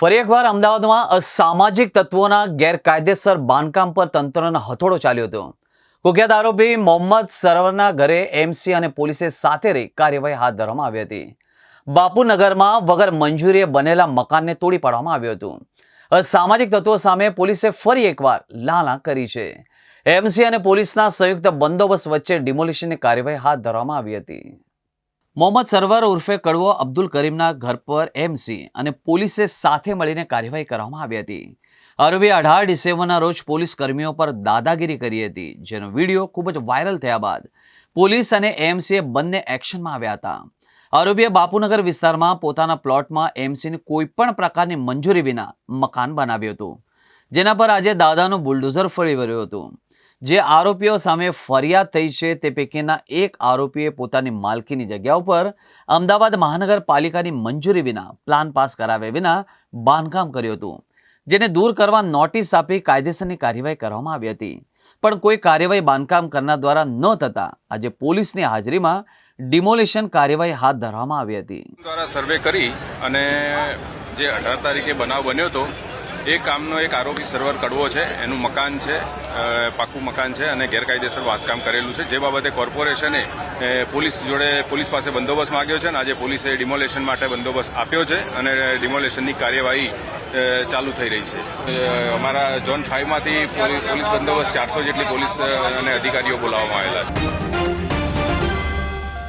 ફરી એકવાર અમદાવાદમાં અસામાજિક તત્વોના ગેરકાયદેસર બાંધકામ પર તંત્રનો હથોડો ચાલ્યો હતો. કુખ્યાત આરોપી મોહમ્મદ સરવરના ઘરે એમસી અને પોલીસે સાથે રહી કાર્યવાહી હાથ ધરવામાં આવી હતી. બાપુનગરમાં વગર મંજૂરીએ બનેલા મકાનને તોડી પાડવામાં આવ્યું હતું. અસામાજિક તત્વો સામે પોલીસે ફરી એકવાર લાલા કરી છે. એમસી અને પોલીસના સંયુક્ત બંદોબસ્ત વચ્ચે ડિમોલિશનની કાર્યવાહી હાથ ધરવામાં આવી હતી. મોહમ્મદ સરવર ઉર્ફે કડવો અબ્દુલ કરીમના ઘર પર એમસી અને પોલીસે સાથે મળીને કાર્યવાહી કરવામાં આવી હતી. આરોપીએ અઢાર ડિસેમ્બરના રોજ પોલીસ કર્મીઓ પર દાદાગીરી કરી હતી, જેનો વીડિયો ખૂબ જ વાયરલ થયા બાદ પોલીસ અને એમસીએ બંને એક્શનમાં આવ્યા હતા. આરોપીએ બાપુનગર વિસ્તારમાં પોતાના પ્લોટમાં એમસીની કોઈ પણ પ્રકારની મંજૂરી વિના મકાન બનાવ્યું હતું, જેના પર આજે દાદાનું બુલડોઝર ફરી વળ્યું હતું. જે આરોપીઓ સામે ફરિયાદ થઈ છે, તે પૈકીના એક આરોપીએ પોતાની માલકીની જગ્યા ઉપર અમદાવાદ મહાનગરપાલિકાની મંજૂરી વિના પ્લાન પાસ કરાવ્યા વિના બાંધકામ કર્યું હતું, જેને દૂર કરવા નોટિસ આપી કાયદેસરની કાર્યવાહી કરવામાં આવી હતી. પણ કોઈ કાર્યવાહી બાંધકામ કરનાર દ્વારા ન થતાં આજે પોલીસની હાજરીમાં ડિમોલિશન કાર્યવાહી હાથ ધરવામાં આવી હતી. દ્વારા સર્વે કરી અને જે અઢાર તારીખે બનાવ બન્યો હતો એ કામનો એક આરોપી સર્વર કડવો છે, એનું મકાન છે પાકું મકાન છે અને ગેરકાયદેસર બાંધકામ કરેલું છે. જે બાબતે કોર્પોરેશને પોલીસ જોડે પોલીસ પાસે બંદોબસ્ત માંગ્યો છે અને આજે પોલીસે ડિમોલેશન માટે બંદોબસ્ત આપ્યો છે અને ડિમોલેશનની કાર્યવાહી ચાલુ થઈ રહી છે. અમારા ઝોન ફાઇવમાંથી પોલીસ બંદોબસ્ત ચારસો જેટલી પોલીસ અને અધિકારીઓ બોલાવવામાં આવેલા છે.